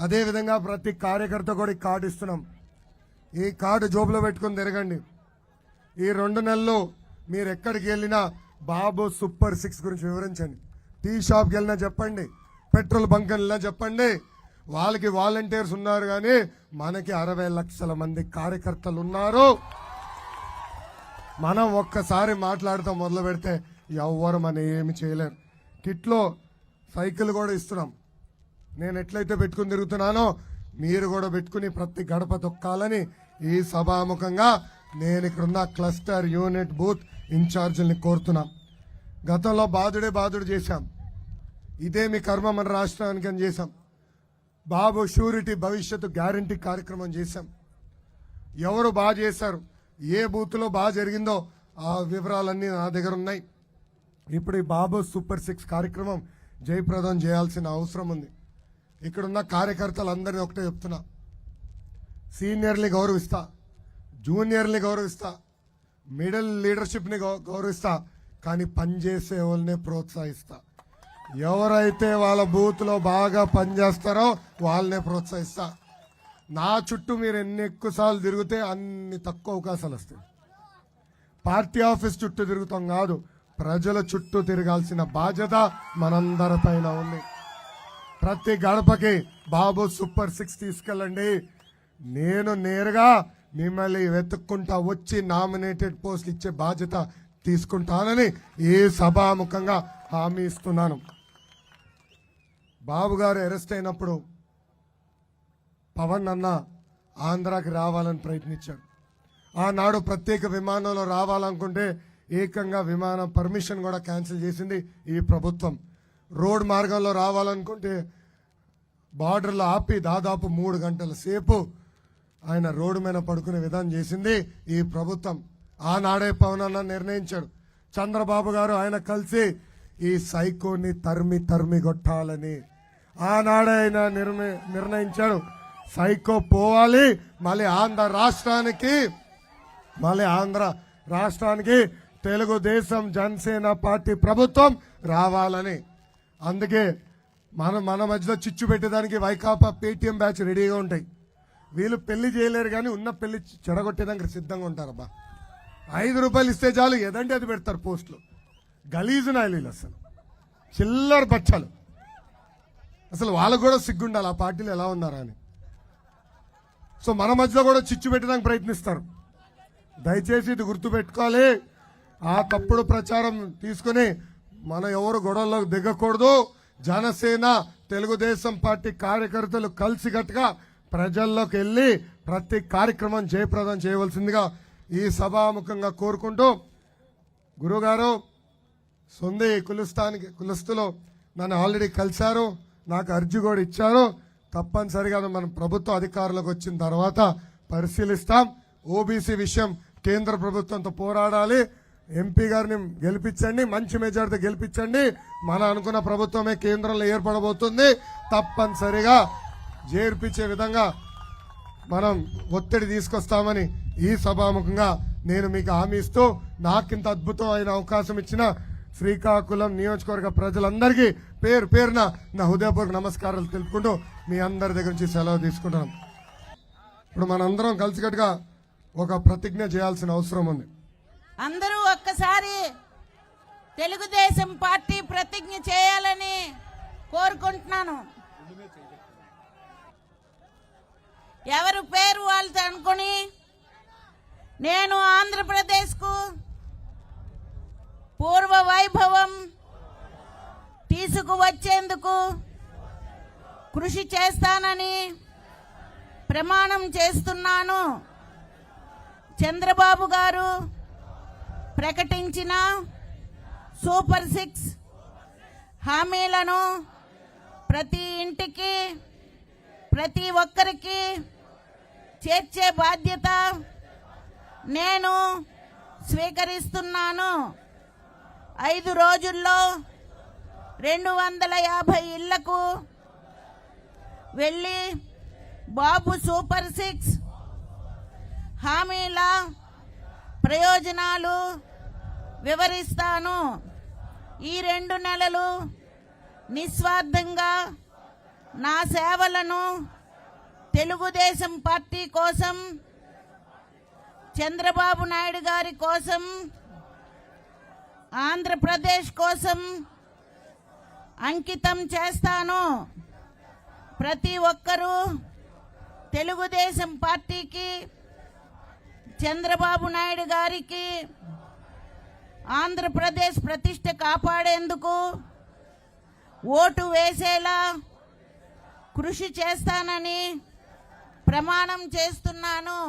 అదేవిధంగా ప్రతి కార్యకర్త కూడా ఈ కార్డు ఇస్తున్నాం. ఈ కార్డు జోబులో పెట్టుకుని తిరగండి. ఈ రెండు నెలలు మీరు ఎక్కడికి వెళ్ళినా బాబు సూపర్ సిక్స్ గురించి వివరించండి. టీ షాప్కి వెళ్ళినా చెప్పండి. పెట్రోల్ బంక్ వెళ్ళినా చెప్పండి. వాళ్ళకి వాలంటీర్స్ ఉన్నారు కానీ మనకి అరవై లక్షల మంది కార్యకర్తలు ఉన్నారు. మనం ఒక్కసారి మాట్లాడుతూ మొదలు పెడితే ఎవ్వరు మనం ఏమి చేయలేరు. కిట్లో సైకిల్ కూడా ఇస్తున్నాం. నేను ఎట్లయితే పెట్టుకుని తిరుగుతున్నానో మీరు కూడా పెట్టుకుని ప్రతి గడప తొక్కాలని ఈ సభాముఖంగా నేను ఇక్కడున్న క్లస్టర్ యూనిట్ బూత్ ఇన్ఛార్జీల్ని కోరుతున్నాం. గతంలో బాధుడే బాధుడు చేశాం. ఇదే మీ కర్మ మన రాష్ట్రానికి అని చేశాం. బాబు షూరిటీ భవిష్యత్తు గ్యారంటీ కార్యక్రమం చేశాం. ఎవరు బాగా చేశారు? ఏ బూత్లో బాగా జరిగిందో ఆ వివరాలన్నీ నా దగ్గర ఉన్నాయి. ఇప్పుడు ఈ బాబు సూపర్ సిక్స్ కార్యక్రమం జయప్రదం చేయాల్సిన అవసరం ఉంది. ఇక్కడున్న కార్యకర్తలందరినీ ఒకటే చెప్తున్నా. సీనియర్ని గౌరవిస్తా. జూనియర్ని గౌరవిస్తా. మిడిల్ లీడర్షిప్ని గౌ- గౌరవిస్తా. కానీ పనిచేసే వాళ్ళని ప్రోత్సహిస్తా. ఎవరైతే వాళ్ళ బూత్లో బాగా పనిచేస్తారో వాళ్ళనే ప్రోత్సహిస్తా. నా చుట్టూ మీరు ఎన్ని ఎక్కువసార్లు తిరిగితే అన్ని తక్కువ అవకాశాలు వస్తాయి. పార్టీ ఆఫీస్ చుట్టూ తిరుగుతాం కాదు ప్రజల చుట్టూ తిరగాల్సిన బాధ్యత మనందరిపైన ఉంది. ప్రతి గడపకి బాబు సూపర్ సిక్స్ తీసుకెళ్ళండి. నేను నేరుగా మిమ్మల్ని వెతుక్కుంటా వచ్చి నామినేటెడ్ పోస్ట్ ఇచ్చే బాధ్యత తీసుకుంటానని ఈ సభాముఖంగా హామీ ఇస్తున్నాను. బాబు గారు అరెస్ట్ అయినప్పుడు పవన్ అన్న ఆంధ్రాకి రావాలని ప్రయత్నించాడు ఆనాడు ప్రత్యేక విమానంలో రావాలనుకుంటే ఏకంగా విమానం పర్మిషన్ కూడా క్యాన్సిల్ చేసింది ఈ ప్రభుత్వం. రోడ్ మార్గంలో రావాలనుకుంటే బార్డర్లో ఆపి దాదాపు మూడు గంటల సేపు ఆయన రోడ్డు మీద పడుకునే విధానం చేసింది ఈ ప్రభుత్వం. ఆనాడే పవన్ అన్న నిర్ణయించాడు. చంద్రబాబు గారు ఆయన కలిసి ఈ సైకోని తరిమి తరిమి కొట్టాలని ఆనాడే ఆయన నిర్మి నిర్ణయించాడు. సైకో పోవాలి మళ్ళీ ఆంధ్ర రాష్ట్రానికి మళ్ళీ ఆంధ్ర రాష్ట్రానికి తెలుగుదేశం జనసేన పార్టీ ప్రభుత్వం రావాలని అందుకే మన మన మధ్యలో చిచ్చు పెట్టేదానికి వైకాపా పేటీఎం బ్యాచ్ రెడీగా ఉంటాయి. వీళ్ళు పెళ్ళి చేయలేరు కానీ ఉన్న పెళ్ళి చెడగొట్టేదానికి సిద్ధంగా ఉంటారబ్బా. ఐదు రూపాయలు ఇస్తే చాలు ఏదంటే అది పెడతారు పోస్టులు. గలీజు నాయలు అసలు. చిల్లర బచ్చాలు. అసలు వాళ్ళకు కూడా సిగ్గుండాలి ఆ పార్టీలు ఎలా ఉన్నారా అని. సో మన మధ్యలో కూడా చిచ్చు పెట్టడానికి ప్రయత్నిస్తారు. దయచేసి ఇది గుర్తుపెట్టుకోవాలి. ఆ తప్పుడు ప్రచారం తీసుకుని మన ఎవరు గొడవల్లోకి దిగకూడదు. జనసేన తెలుగుదేశం పార్టీ కార్యకర్తలు కలిసికట్టుగా ప్రజల్లోకి వెళ్ళి ప్రతి కార్యక్రమం జయప్రదం చేయవలసిందిగా ఈ సభాముఖంగా కోరుకుంటూ గురుగారు సొంది కులుస్తానికి కులస్తులు నన్ను ఆల్రెడీ కలిశారు నాకు అర్జీ కూడా ఇచ్చారు. తప్పనిసరిగా మనం ప్రభుత్వ అధికారులకు వచ్చిన తర్వాత పరిశీలిస్తాం. ఓబీసీ విషయం కేంద్ర ప్రభుత్వంతో పోరాడాలి. ఎంపీ గారిని గెలిపించండి మంచి మెజార్టీ గెలిపించండి. మన అనుకున్న ప్రభుత్వమే కేంద్రంలో ఏర్పడబోతుంది. తప్పనిసరిగా చేర్పించే విధంగా మనం ఒత్తిడి తీసుకొస్తామని ఈ సభాముఖంగా నేను మీకు హామీ ఇస్తూ నాకింత అద్భుతమైన అవకాశం ఇచ్చిన శ్రీకాకుళం నియోజకవర్గ ప్రజలందరికీ పేరు పేరున నా హృదయపూర్వక నమస్కారాలు తెలుపుకుంటూ మీ అందరి దగ్గర నుంచి సెలవు తీసుకుంటున్నాం ఇప్పుడు మనందరం కలిసికట్టుగా ఒక ప్రతిజ్ఞ చేయాల్సిన అవసరం ఉంది. అందరూ ఒక్కసారి తెలుగుదేశం పార్టీ ప్రతిజ్ఞ చేయాలని కోరుకుంటున్నాను. ఎవరు పేరు వాళ్ళతో అనుకుని నేను ఆంధ్రప్రదేశ్కు పూర్వ వైభవం తీసుకువచ్చేందుకు కృషి చేస్తానని ప్రమాణం చేస్తున్నాను. చంద్రబాబు గారు ప్రకటించిన సూపర్ సిక్స్ హామీలను ప్రతి ఇంటికి ప్రతి ఒక్కరికి చేర్చే బాధ్యత నేను స్వీకరిస్తున్నాను. ఐదు రోజుల్లో రెండు వందల యాభై ఇళ్ళకు వెళ్ళి బాబు సూపర్ సిక్స్ హామీల ప్రయోజనాలు వివరిస్తాను. ఈ రెండు నెలలు నిస్వార్థంగా నా సేవలను తెలుగుదేశం పార్టీ కోసం చంద్రబాబు నాయుడు గారి కోసం ఆంధ్రప్రదేశ్ కోసం అంకితం చేస్తాను. ప్రతి ఒక్కరూ తెలుగుదేశం పార్టీకి చంద్రబాబు నాయుడు గారికి ఆంధ్రప్రదేశ్ ప్రతిష్ట కాపాడేందుకు ఓటు వేసేలా కృషి చేస్తానని ప్రమాణం చేస్తున్నాను.